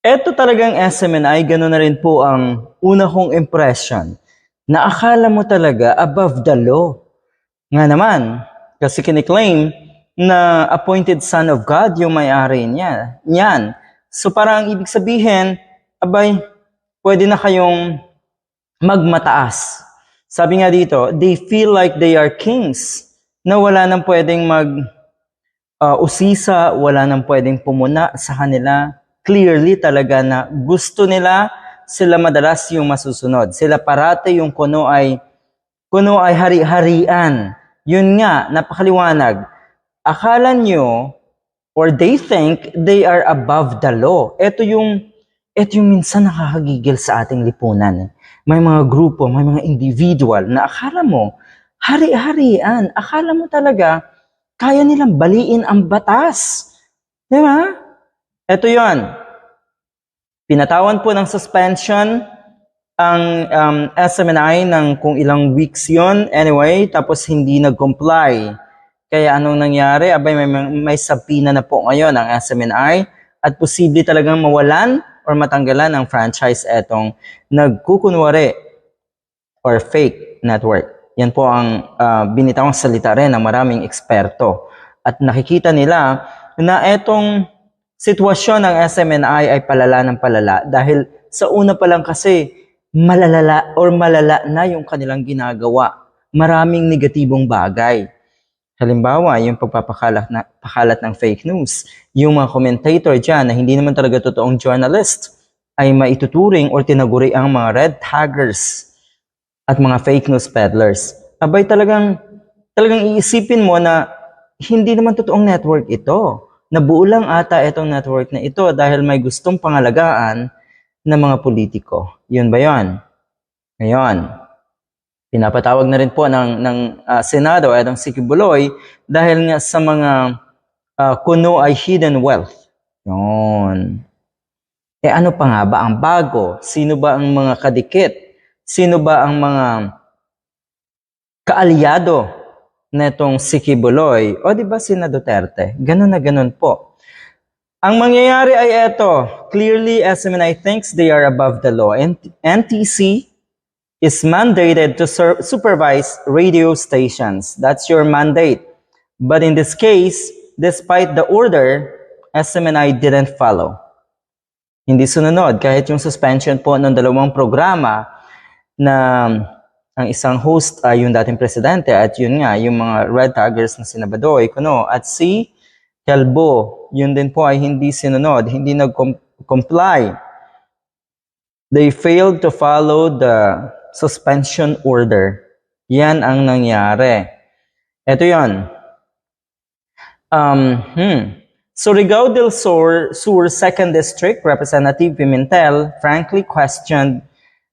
Eto talagang SMNI, gano'n na rin po ang una kong impression na akala mo talaga above the law. Nga naman, kasi kiniklaim na appointed son of God yung may-ari niya. Yan. So parang ang ibig sabihin, abay, pwede na kayong magmataas. Sabi nga dito, they feel like they are kings na wala nang pwedeng mag uh, usisa, wala nang pwedeng pumuna sa kanila. Clearly talaga na gusto nila sila madalas yung masusunod. Sila parate yung kuno ay kuno ay hari-harian. Yun nga, napakaliwanag. Akala nyo or they think they are above the law. Ito yung ito yung minsan nakakagigil sa ating lipunan. May mga grupo, may mga individual na akala mo hari-harian. Akala mo talaga kaya nilang baliin ang batas. Di ba? Ito yon. Pinatawan po ng suspension ang um, SMNI ng kung ilang weeks yon Anyway, tapos hindi nag-comply. Kaya anong nangyari? Abay, may, may sabina na po ngayon ang SMNI at posible talagang mawalan or matanggalan ng franchise etong nagkukunwari or fake network. Yan po ang uh, binitawang salita rin ng maraming eksperto. At nakikita nila na etong sitwasyon ng SMNI ay palala ng palala dahil sa una pa lang kasi malalala or malala na yung kanilang ginagawa. Maraming negatibong bagay. Halimbawa, yung pagpapakalat na, pakalat ng fake news. Yung mga commentator dyan na hindi naman talaga totoong journalist ay maituturing or tinaguri ang mga red taggers at mga fake news peddlers. Abay talagang, talagang iisipin mo na hindi naman totoong network ito. Nabuo lang ata itong network na ito dahil may gustong pangalagaan ng mga politiko. Yun ba yon? Ngayon, pinapatawag na rin po ng, ng uh, Senado at ng Sikibuloy dahil nga sa mga uh, kuno ay hidden wealth. Yun. Eh ano pa nga ba ang bago? Sino ba ang mga kadikit? Sino ba ang mga kaalyado netong Sikibuloy? O di ba sina Duterte? Ganun na ganun po. Ang mangyayari ay eto. Clearly, SMNI thinks they are above the law. And NTC is mandated to supervise radio stations. That's your mandate. But in this case, despite the order, SMNI didn't follow. Hindi sununod kahit yung suspension po ng dalawang programa na ang isang host ay yung dating presidente at yun nga, yung mga red taggers na sinabadoy, kuno, at si Calbo, yun din po ay hindi sinunod, hindi nag-comply. They failed to follow the suspension order. Yan ang nangyari. Ito yon. Um, hmm. Surigao del Sur, Sur 2nd District Representative Pimentel frankly questioned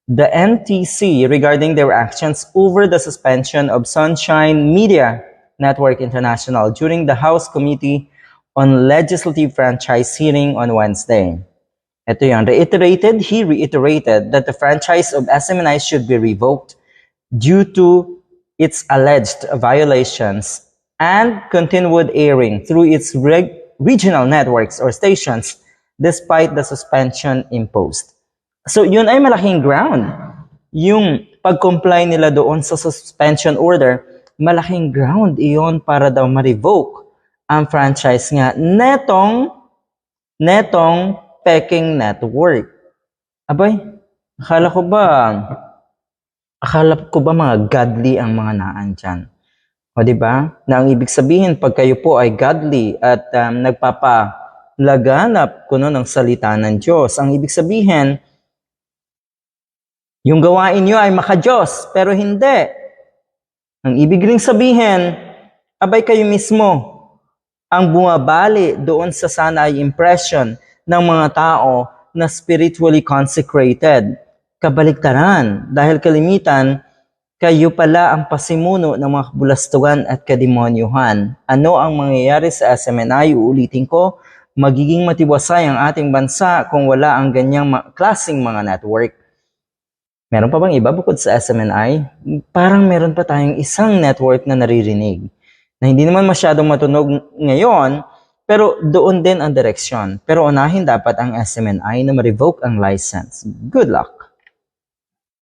the NTC regarding their actions over the suspension of Sunshine Media Network International during the House Committee on Legislative Franchise hearing on Wednesday. Ito yan, reiterated, he reiterated that the franchise of SMNI should be revoked due to its alleged violations and continued airing through its reg- regional networks or stations despite the suspension imposed. So yun ay malaking ground. Yung pag-comply nila doon sa suspension order, malaking ground iyon para daw ma-revoke ang franchise nga netong netong peking network. Abay, akala ko ba akala ko ba mga godly ang mga naan dyan? O di ba? Na ang ibig sabihin pag kayo po ay godly at um, nagpapalaganap kuno ng salita ng Diyos, ang ibig sabihin yung gawain nyo ay maka-Diyos, pero hindi. Ang ibig ring sabihin, abay kayo mismo ang bumabali doon sa sana ay impression ng mga tao na spiritually consecrated. Kabaliktaran, dahil kalimitan, kayo pala ang pasimuno ng mga kabulastugan at kademonyuhan. Ano ang mangyayari sa SMNI? Uulitin ko, magiging matiwasay ang ating bansa kung wala ang ganyang klasing mga network. Meron pa bang iba bukod sa SMNI? Parang meron pa tayong isang network na naririnig na hindi naman masyadong matunog ngayon, Pero doon din ang direksyon. Pero unahin dapat ang SMNI na ma-revoke ang license. Good luck!